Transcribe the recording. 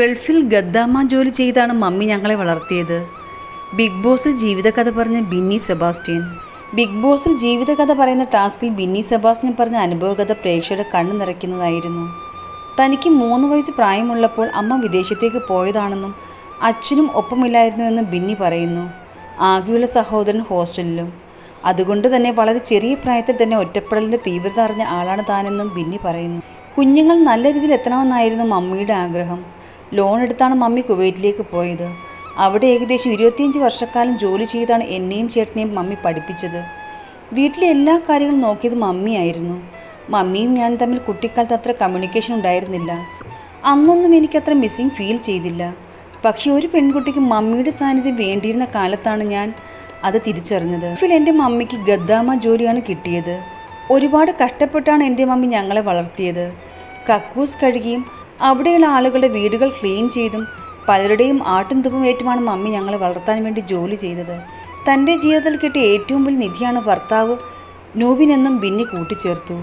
ഗൾഫിൽ ഗദ്ദാമ ജോലി ചെയ്താണ് മമ്മി ഞങ്ങളെ വളർത്തിയത്. ബിഗ് ബോസിൽ ജീവിതകഥ പറഞ്ഞ ബിന്നി സെബാസ്റ്റ്യൻ. ബിഗ് ബോസിൽ ജീവിതകഥ പറയുന്ന ടാസ്കിൽ ബിന്നി സെബാസ്റ്റ്യൻ പറഞ്ഞ അനുഭവകഥ പ്രേക്ഷകരുടെ കണ്ണു നിറയ്ക്കുന്നതായിരുന്നു. തനിക്ക് മൂന്ന് വയസ്സ് പ്രായമുള്ളപ്പോൾ അമ്മ വിദേശത്തേക്ക് പോയതാണെന്നും അച്ഛനും ഒപ്പമില്ലായിരുന്നുവെന്നും ബിന്നി പറയുന്നു. ആകെയുള്ള സഹോദരൻ ഹോസ്റ്റലിലും. അതുകൊണ്ട് തന്നെ വളരെ ചെറിയ പ്രായത്തിൽ തന്നെ ഒറ്റപ്പെടലിന്റെ തീവ്രത അറിഞ്ഞ ആളാണ് താനെന്നും ബിന്നി പറയുന്നു. കുഞ്ഞുങ്ങൾ നല്ല രീതിയിൽ എത്തണമെന്നായിരുന്നു മമ്മിയുടെ ആഗ്രഹം. ലോൺ എടുത്താണ് മമ്മി കുവൈറ്റിലേക്ക് പോയത്. അവിടെ ഏകദേശം ഇരുപത്തിയഞ്ച് വർഷക്കാലം ജോലി ചെയ്താണ് എന്നെയും ചേട്ടനെയും മമ്മി പഠിപ്പിച്ചത്. വീട്ടിലെ എല്ലാ കാര്യങ്ങളും നോക്കിയത് മമ്മിയായിരുന്നു. മമ്മിയും ഞാൻ തമ്മിൽ കുട്ടിക്കാലത്ത് അത്ര കമ്മ്യൂണിക്കേഷൻ ഉണ്ടായിരുന്നില്ല. അന്നൊന്നും എനിക്കത്ര മിസ്സിങ് ഫീൽ ചെയ്തില്ല. പക്ഷേ ഒരു പെൺകുട്ടിക്ക് മമ്മിയുടെ സാന്നിധ്യം വേണ്ടിയിരുന്ന കാലത്താണ് ഞാൻ അത് തിരിച്ചറിഞ്ഞത്. ഫിൽ എന്റെ മമ്മിക്ക് ഗദ്ദാമ ജോലിയാണ് കിട്ടിയത്. ഒരുപാട് കഷ്ടപ്പെട്ടാണ് എന്റെ മമ്മി ഞങ്ങളെ വളർത്തിയത്. കക്കൂസ് കഴുകിയും അവിടെയുള്ള ആളുകളുടെ വീടുകൾ ക്ലീൻ ചെയ്തും പലരുടെയും ആട്ടും തുപ്പും ഏറ്റുമാണ് മമ്മി ഞങ്ങളെ വളർത്താൻ വേണ്ടി ജോലി ചെയ്തത്. തന്റെ ജീവിതത്തിൽ കിട്ടിയ ഏറ്റവും വലിയ നിധിയാണ് ഭർത്താവ് നൂബിനെന്നും ബിന്നി കൂട്ടിച്ചേർത്തു.